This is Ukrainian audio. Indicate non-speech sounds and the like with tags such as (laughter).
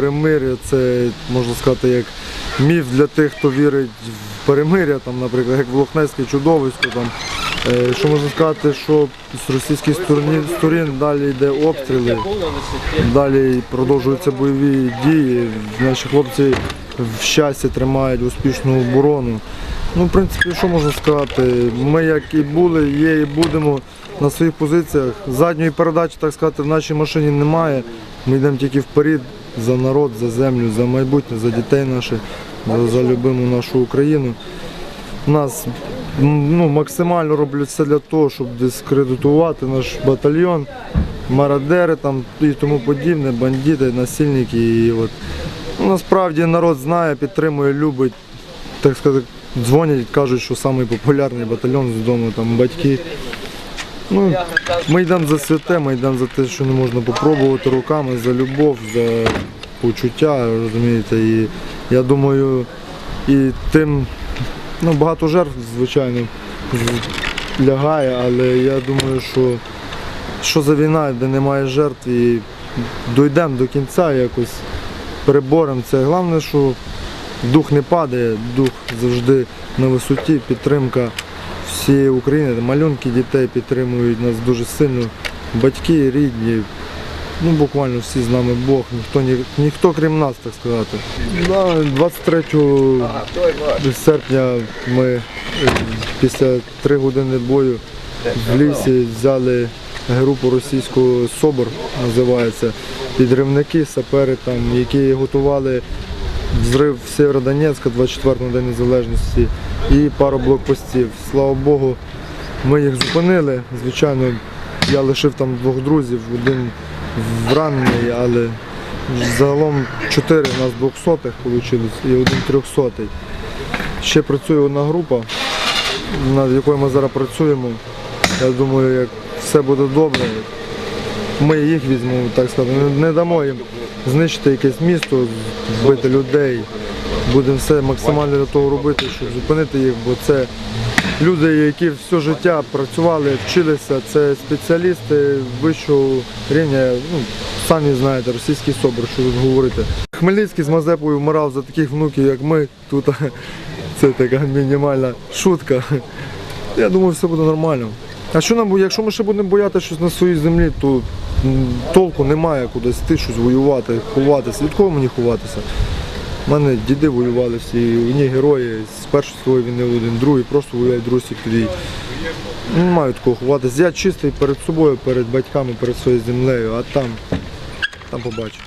Перемир'я це можна сказати як міф для тих, хто вірить в перемир'я, там, наприклад, як в Лохнеське чудовисько. Там. Е, Що можна сказати, що з російських сторін, сторін далі йде обстріли, далі продовжуються бойові дії. Наші хлопці в щастя тримають успішну оборону. Ну, в принципі, що можна сказати? Ми як і були, є і будемо на своїх позиціях. Задньої передачі, так сказати, в нашій машині немає. Ми йдемо тільки вперед за народ, за землю, за майбутнє, за дітей наших, за, за любиму нашу Україну. Нас ну, максимально роблять все для того, щоб дискредитувати наш батальйон, мародери там і тому подібне, бандити, насильники. І от. Ну, насправді народ знає, підтримує, любить, так сказати, дзвонять, кажуть, що самий популярний батальйон з дому, там батьки. Ну, йдемо за святе, йдемо за те, що не можна попробувати руками, за любов, за почуття, розумієте. І я думаю, і тим ну, багато жертв, звичайно, лягає, але я думаю, що що за війна, де немає жертв і дійдемо до кінця якось переборемо це. Головне, що дух не падає, дух завжди на висоті, підтримка всієї України. Малюнки дітей підтримують нас дуже сильно. Батьки, рідні, ну буквально всі з нами Бог, ніхто, ні, ніхто крім нас, так сказати. Да, 23 серпня ми е, після три години бою в лісі взяли групу російського СОБОР, називається, підривники, сапери, там, які готували взрив Сєвєродонецька 24 на День Незалежності і пару блокпостів. Слава Богу, ми їх зупинили. Звичайно, я лишив там двох друзів, один вранений, але загалом чотири у нас двохсотих вийшло і один трьохсотий. Ще працює одна група, над якою ми зараз працюємо. Я думаю, як все буде добре, ми їх візьмемо, так сказати, не дамо їм знищити якесь місто, вбити людей. Будемо все максимально для того робити, щоб зупинити їх, бо це люди, які все життя працювали, вчилися, це спеціалісти вищого рівня, ну, самі знаєте, російський собор, що тут говорити. Хмельницький з Мазепою вмирав за таких внуків, як ми. Тут (laughs) це така мінімальна шутка. Я думаю, все буде нормально. А що нам, якщо ми ще будемо боятися щось на своїй землі, то толку немає кудись йти, щось воювати, ховатися. Від кого мені ховатися? У мене діди воювали всі, одні герої з першої світової війни один, другий просто воюють другий світовій. Не маю такого ховатися. Я чистий перед собою, перед батьками, перед своєю землею, а там, там побачу.